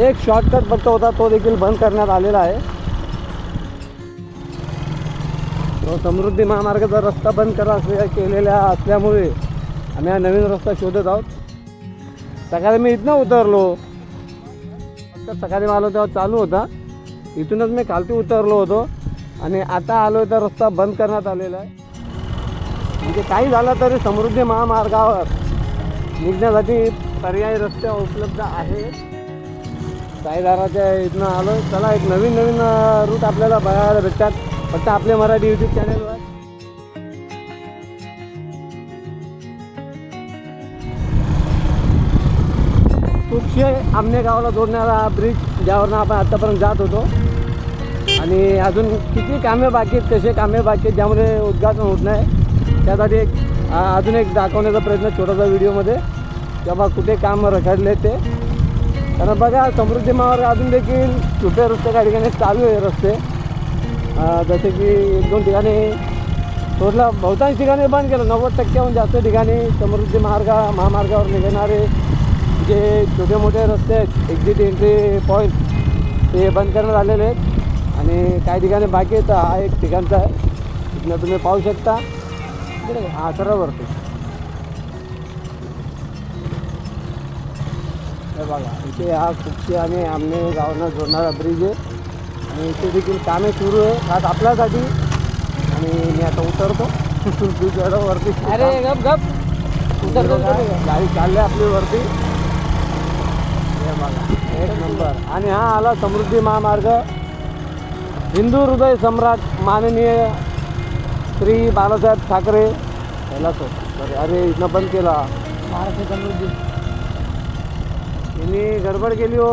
एक शॉर्टकट फक्त होता तो देखील बंद करण्यात आलेला आहे. तो समृद्धी महामार्गाचा रस्ता बंद करा असल्या केलेल्या असल्यामुळे आम्ही हा नवीन रस्ता शोधत आहोत. सकाळी मी इथनं उतरलो. फक्त सकाळी आलो तेव्हा चालू होता. इथूनच मी खालती उतरलो होतो आणि आता आलो तर रस्ता बंद करण्यात आलेला आहे. म्हणजे काही झालं तरी समृद्धी महामार्गावर निघण्यासाठी पर्यायी रस्ते उपलब्ध आहेत. साईदाराच्या इथनं आलो चला एक नवीन नवीन रूट आपल्याला बघायला भेटतात. फक्त आपले मराठी यूट्यूब चॅनलवर तुक्षे आमने गावाला जोडणारा ब्रिज ज्यावरनं आपण आत्तापर्यंत जात होतो. आणि अजून किती कामे बाकी आहेत कसे कामे बाकी आहेत ज्यामुळे उद्घाटन होत नाही. त्यासाठी एक अजून एक दाखवण्याचा प्रयत्न छोटासा व्हिडिओमध्ये तेव्हा कुठे काम रखडले ते. कारण बघा समृद्धी मार्ग अजून देखील छोट्या रस्ते काही ठिकाणी चालू आहे रस्ते. जसे की एक दोन ठिकाणी टोटला बहुतांश ठिकाणी बंद केलं नव्वद टक्क्याहून जास्त ठिकाणी समृद्धी मार्ग महामार्गावर निघणारे जे छोटे मोठे रस्ते आहेत एक्झिट एंट्री पॉईंट ते बंद करण्यात आलेले आहेत. आणि काही ठिकाणी बाकी आहेत हा एक ठिकाणचा आहे. तिथनं तुम्ही पाहू शकता. इकडे हा बघा इथे हा कुक्षी आणि आमने गावांना जोडणारा ब्रिज आहे. आणि इथे देखील कामे सुरू आहे. खास आपल्यासाठी. आणि मी आता उतरतो. ब्रिज वरती अरे गप गप. गाडी चालली आपली वरती. हे बघा एक नंबर. आणि हा आला समृद्धी महामार्ग. हिंदू हृदय सम्राट माननीय श्री बाळासाहेब ठाकरे. याला तो अरे इथनं बंद केला. महाराष्ट्र समृद्धी. त्यांनी गडबड केली हो.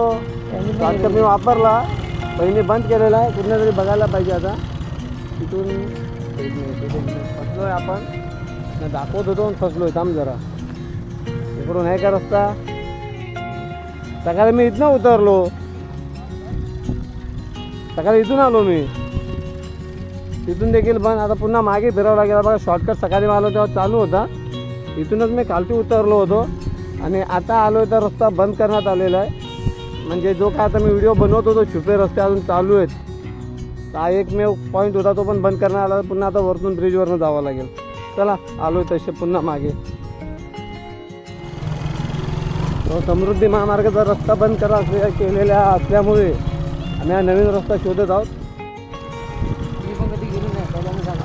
आता मी वापरला. पहिने बंद केलेला आहे. कुठल्या तरी बघायला पाहिजे आता. तिथून फसलो आहे आपण दाखवत होतो आणि फसलो आहे थांब जरा. इकडून आहे का रस्ता? सकाळी मी इथनं उतरलो. सकाळी इथून आलो मी. तिथून देखील बंद. आता पुन्हा मागे फिरावं लागेल. बघा शॉर्टकट सकाळी आलो तेव्हा चालू होता. इथूनच मी खालती उतरलो होतो. आणि आता आलो तर रस्ता बंद करण्यात आलेला आहे. म्हणजे जो काय आता मी व्हिडिओ बनवत होतो छुपे रस्ते अजून चालू आहेत. तर हा एकमेव पॉईंट होता तो पण बंद करण्यात आला. पुन्हा आता वरतून ब्रिजवरनं जावं लागेल. चला आलो तसे पुन्हा मागे. तो समृद्धी महामार्गाचा रस्ता बंद करा असल्या केलेल्या असल्यामुळे आम्ही हा नवीन रस्ता शोधत आहोत.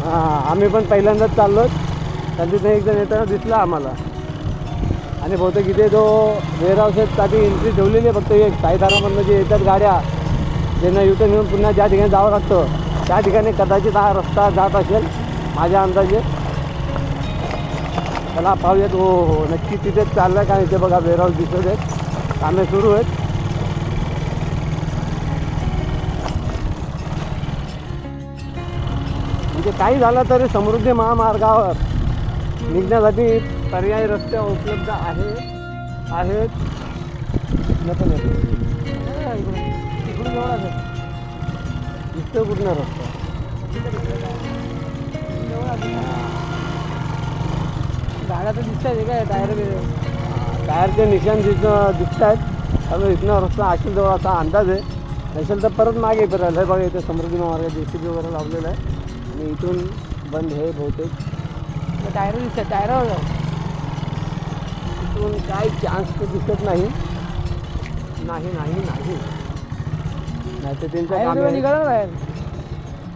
हां आम्ही पण पहिल्यांदाच चाललो तर तिथे एक जण येताना दिसला आम्हाला. आणि बहुतेक इथे जो वेअरहाऊससाठी एंट्री ठेवलेली आहे फक्त एक. साईधारामधनं जे येतात गाड्या ज्यांना युटर्न घेऊन पुन्हा ज्या ठिकाणी जावं लागतं त्या ठिकाणी कदाचित हा रस्ता जात असेल माझ्या अंदाजे. त्याला पाहूयात. हो हो, हो. नक्की तिथेच चाललं आहे कारण इथे बघा वेअरहाऊस दिसत आहेत. कामे सुरू आहेत. म्हणजे काही झालं तरी समृद्धी महामार्गावर निघण्यासाठी पर्यायी रस्ते उपलब्ध आहेत आहेत. नको नको. तिकडून जवळ असेल दिसतोय कुठला रस्ता गाड्या तर दिसतात काय टायर टायरचे निशाण दिस दिसत आहेत त्यामुळे इथनं रस्ता असेल जवळ असा अंदाज आहे. नसेल तर परत मागे फिरायला हे बघा इथे समृद्धी महामार्ग जे सी बी वगैरे लावलेलं आहे. आणि इथून बंद हे बहुतेक. टायर दिसतात टायरावर इथून काय चान्स तर दिसत नाही. नाही नाही नाही. नाही तर त्यांचं काम टायर आहे. निघाला बाहेर.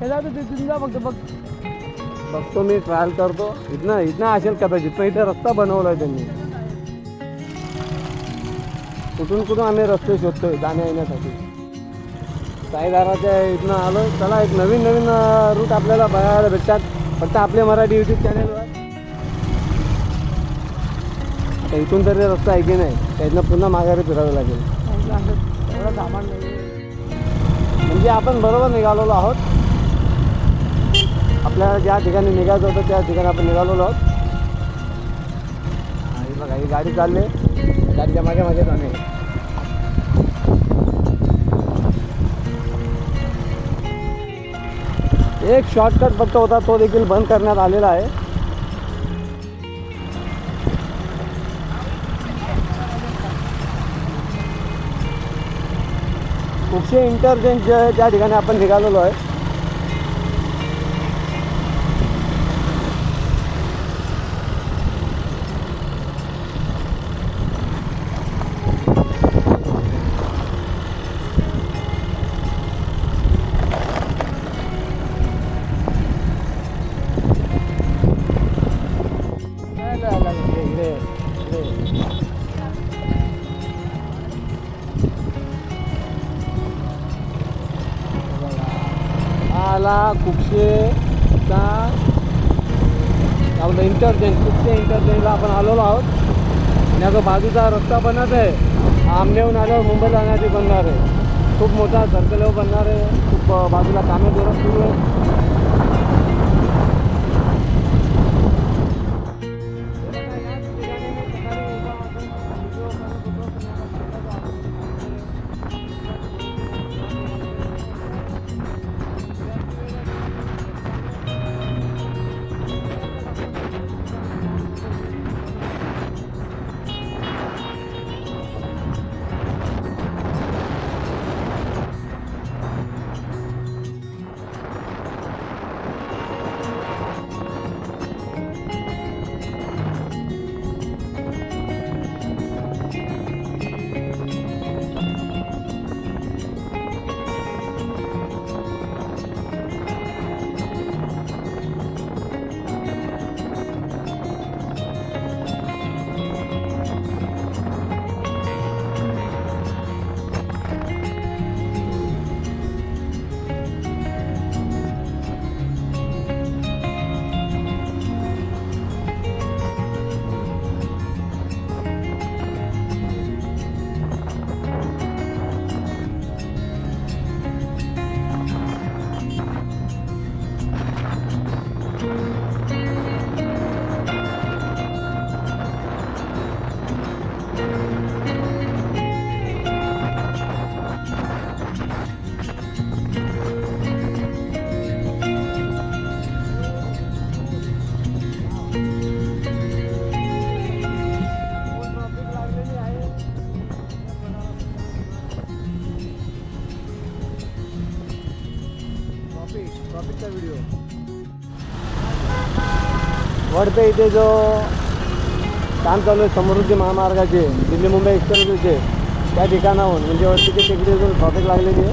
हे जाऊ दे तिथून जा फक्त बघ. बघतो मी ट्रायल करतो. इथनं इथनं असेल कदाचित पण इथे रस्ता बनवला आहे त्यांनी. कुठून कुठून आम्ही रस्ते शोधतोय जाण्या येण्यासाठी. साईदाराच्या इथनं आलो चला एक नवीन नवीन रूट आपल्याला बघायला भेटतात. फक्त आपले मराठी यूट्यूब चॅनलवर आता इथून तरी रस्ता आहे की नाही. त्यातनं पुन्हा माघारी फिरावं लागेल. म्हणजे आपण बरोबर निघालेलो आहोत. आपल्याला ज्या ठिकाणी निघायचं होतं त्या ठिकाणी आपण निघालेलो आहोत. आणि बघा ही गाडी चालली. गाडीच्या मागे मागे जाणे. एक शॉर्टकट फक्त होता तो देखील बंद करण्यात आलेला आहे. कुक्षे इंटरचेंज ज्या ठिकाणी आपण निघालेलो आहे. हा आला आपलं इंटरचेंज खूपशे इंटरचेंजला आपण आलेलो आहोत. आणि आता बाजूचा रस्ता बनत आहे आमनेहून आल्यावर मुंबई जाण्याची बनणार आहे. खूप मोठा सर्कल बनणार आहे. खूप बाजूला कामे जोरात सुरू आहे वडपे इथे जो काम चालू आहे समृद्धी महामार्गाचे दिल्ली मुंबई एक्सप्रेसचे त्या ठिकाणाहून म्हणजे वरतीचे टेकडीतून ट्रॉफिक लागलेली आहे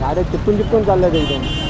गाड्या चिपकून चिपकून चालल्या आहेत एकदम.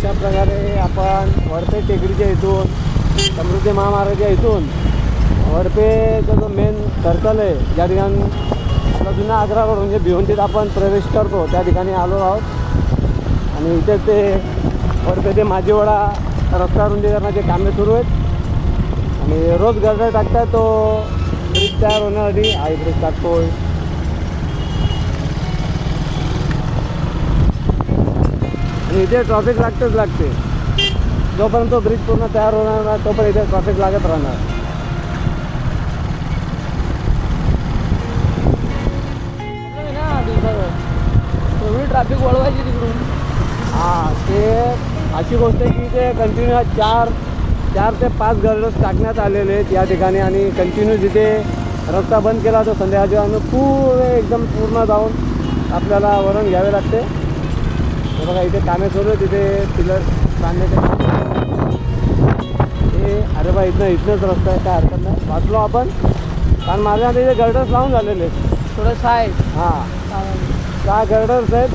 अशा प्रकारे आपण वरपे टेकडीच्या इथून समृद्धी महामार्गाच्या इथून वरपेचा जो मेन सर्कल आहे ज्या ठिकाणी आपला जुना आग्रा रोड म्हणजे भिवंडीत आपण प्रवेश करतो त्या ठिकाणी आलो आहोत. आणि इथे ते वरपे ते माझीवडा रस्ता रुंदीकरणाचे कामे सुरू आहेत. आणि रोज गर्दा टाकतात तो ब्रिज तयार होण्यासाठी. आई ब्रिज टाकतोय. इथे ट्रॉफिक लागतेच लागते. जोपर्यंत तो ब्रिज पूर्ण तयार होणार नाही तोपर्यंत इथे ट्रॉफिक लागत राहणार. ट्रॅफिक वळवायची तिकडून. हां ते अशी गोष्ट आहे की ते कंटिन्यू चार चार ते पाच गर्डर्स टाकण्यात आलेले आहेत या ठिकाणी आणि कंटिन्यू जिथे रस्ता बंद केला तो संध्याकाळच्या आणि पूर्ण एकदम पूर्ण जाऊन आपल्याला वरण घ्यावे लागते. हे बघा इथे कामे सुरू आहे तिथे पिलर बांधण्याचे. हे अरे बा इथनं इथनंच रस्ता आहे काय हरकत नाही. वाचलो आपण. कारण माझ्या इथे गर्डर्स लावून झालेले आहेत. थोडं साय हां. सहा गर्डर्स आहेत.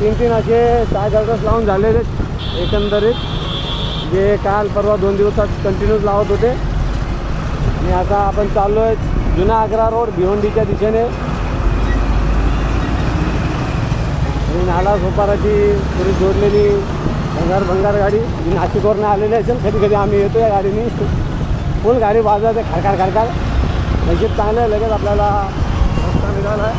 तीन तीन असे सहा गर्डर्स लावून झालेले आहेत एकंदरीत. जे काल परवा दोन दिवसात कंटिन्यूच लावत होते. आणि आता आपण चाललो आहे जुना आग्रा रोड भिवंडीच्या दिशेने. आणि नाला सोपाराची थोडी जोडलेली भंगार भंगार गाडी. नाशिकवरनं आलेली असेल कधी कधी आम्ही येतो या गाडीने. फुल गाडी वाजवते खडकार खडकार नशीब चांगलं लगेच आपल्याला रस्ता निघाला.